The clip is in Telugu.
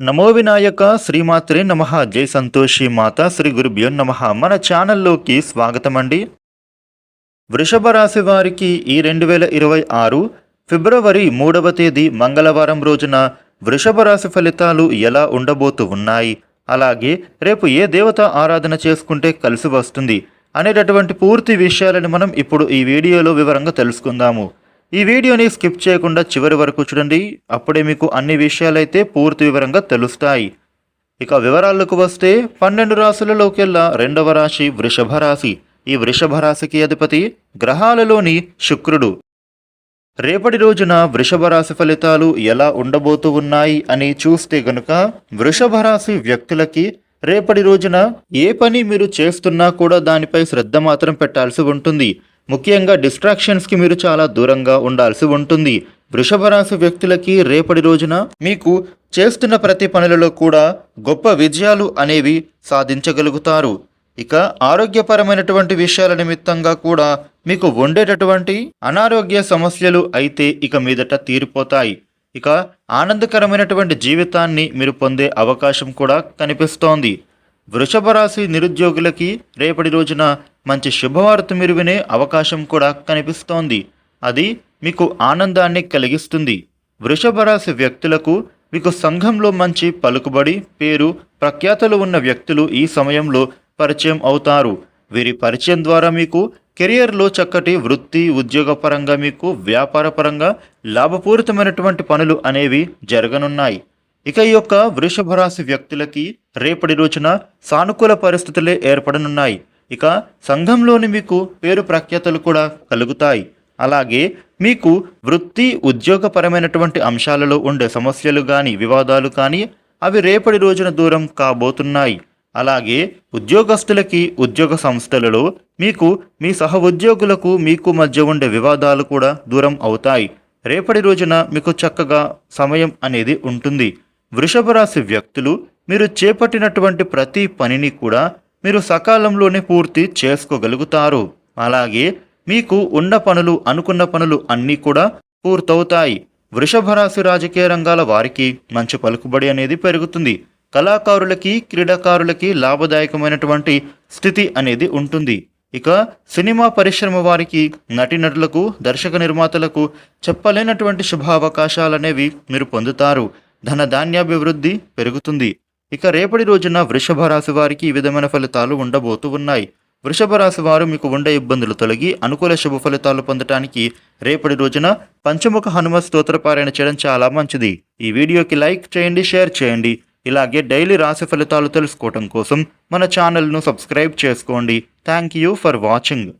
నమో వినాయక శ్రీమాత్రే నమ జై సంతోషి మాత శ్రీ గురుభ్యో నమ. మన ఛానల్లోకి స్వాగతం అండి వృషభ రాశి వారికి ఈ రెండు వేల ఇరవై ఆరు ఫిబ్రవరి మూడవ తేదీ మంగళవారం రోజున వృషభ రాశి ఫలితాలు ఎలా ఉండబోతూ ఉన్నాయి? అలాగే రేపు ఏ దేవత ఆరాధన చేసుకుంటే కలిసి వస్తుంది అనేటటువంటి పూర్తి విషయాలను మనం ఇప్పుడు ఈ వీడియోలో వివరంగా తెలుసుకుందాము. ఈ వీడియోని స్కిప్ చేయకుండా చివరి వరకు చూడండి. అప్పుడే మీకు అన్ని విషయాలైతే పూర్తి వివరంగా తెలుస్తాయి. ఇక వివరాలకు వస్తే పన్నెండు రాశులలోకెల్లా రెండవ రాశి వృషభ రాశి. ఈ వృషభ రాశికి అధిపతి గ్రహాలలోని శుక్రుడు. రేపటి రోజున వృషభ రాశి ఫలితాలు ఎలా ఉండబోతూ ఉన్నాయి అని చూస్తే గనుక వృషభ రాశి వ్యక్తులకి రేపటి రోజున ఏ పని మీరు చేస్తున్నా కూడా దానిపై శ్రద్ధ మాత్రం పెట్టాల్సి ఉంటుంది. ముఖ్యంగా డిస్ట్రాక్షన్స్కి మీరు చాలా దూరంగా ఉండాల్సి ఉంటుంది. వృషభ రాశి వ్యక్తులకి రేపటి రోజున మీకు చేస్తున్న ప్రతి పనులలో కూడా గొప్ప విజయాలు అనేవి సాధించగలుగుతారు. ఇక ఆరోగ్యపరమైనటువంటి విషయాల నిమిత్తంగా కూడా మీకు ఉండేటటువంటి అనారోగ్య సమస్యలు అయితే ఇక మీదట తీరిపోతాయి. ఇక ఆనందకరమైనటువంటి జీవితాన్ని మీరు పొందే అవకాశం కూడా కనిపిస్తోంది. వృషభ రాశి నిరుద్యోగులకి రేపటి రోజున మంచి శుభవార్త మీరు వినే అవకాశం కూడా కనిపిస్తోంది. అది మీకు ఆనందాన్ని కలిగిస్తుంది. వృషభ రాశి వ్యక్తులకు మీకు సంఘంలో మంచి పలుకుబడి పేరు ప్రఖ్యాతలు ఉన్న వ్యక్తులు ఈ సమయంలో పరిచయం అవుతారు. వీరి పరిచయం ద్వారా మీకు కెరియర్లో చక్కటి వృత్తి ఉద్యోగపరంగా మీకు వ్యాపారపరంగా లాభపూరితమైనటువంటి పనులు అనేవి జరగనున్నాయి. ఇక ఈ యొక్క వృషభ రాశి వ్యక్తులకి రేపటి రోజున సానుకూల పరిస్థితులే ఏర్పడనున్నాయి. ఇక సంఘంలోని మీకు పేరు ప్రఖ్యాతలు కూడా కలుగుతాయి. అలాగే మీకు వృత్తి ఉద్యోగపరమైనటువంటి అంశాలలో ఉండే సమస్యలు కానీ వివాదాలు కానీ అవి రేపటి రోజున దూరం కాబోతున్నాయి. అలాగే ఉద్యోగస్తులకి ఉద్యోగ సంస్థలలో మీకు మీ సహ ఉద్యోగులకు మీకు మధ్య ఉండే వివాదాలు కూడా దూరం అవుతాయి. రేపటి రోజున మీకు చక్కగా సమయం అనేది ఉంటుంది. వృషభ రాశి వ్యక్తులు మీరు చేపట్టినటువంటి ప్రతి పనిని కూడా మీరు సకాలంలోనే పూర్తి చేసుకోగలుగుతారు. అలాగే మీకు ఉన్న పనులు అనుకున్న పనులు అన్నీ కూడా పూర్తవుతాయి. వృషభ రాశి రాజకీయ రంగాల వారికి మంచి పలుకుబడి అనేది పెరుగుతుంది. కళాకారులకి క్రీడాకారులకి లాభదాయకమైనటువంటి స్థితి అనేది ఉంటుంది. ఇక సినిమా పరిశ్రమ వారికి నటీనటులకు దర్శక నిర్మాతలకు చెప్పలేనటువంటి శుభావకాశాలనేవి మీరు పొందుతారు. ధన ధాన్యాభివృద్ధి పెరుగుతుంది. ఇక రేపటి రోజున వృషభ రాశి వారికి ఈ విధమైన ఫలితాలు ఉండబోతూ ఉన్నాయి. వృషభ రాశి వారు మీకు ఉండే ఇబ్బందులు తొలగి అనుకూల శుభ ఫలితాలు పొందటానికి రేపటి రోజున పంచముఖ హనుమ స్తోత్రపారాయణ చేయడం చాలా మంచిది. ఈ వీడియోకి లైక్ చేయండి షేర్ చేయండి. ఇలాగే డైలీ రాశి ఫలితాలు తెలుసుకోవటం కోసం మన ఛానల్ను సబ్స్క్రైబ్ చేసుకోండి. Thank you for watching.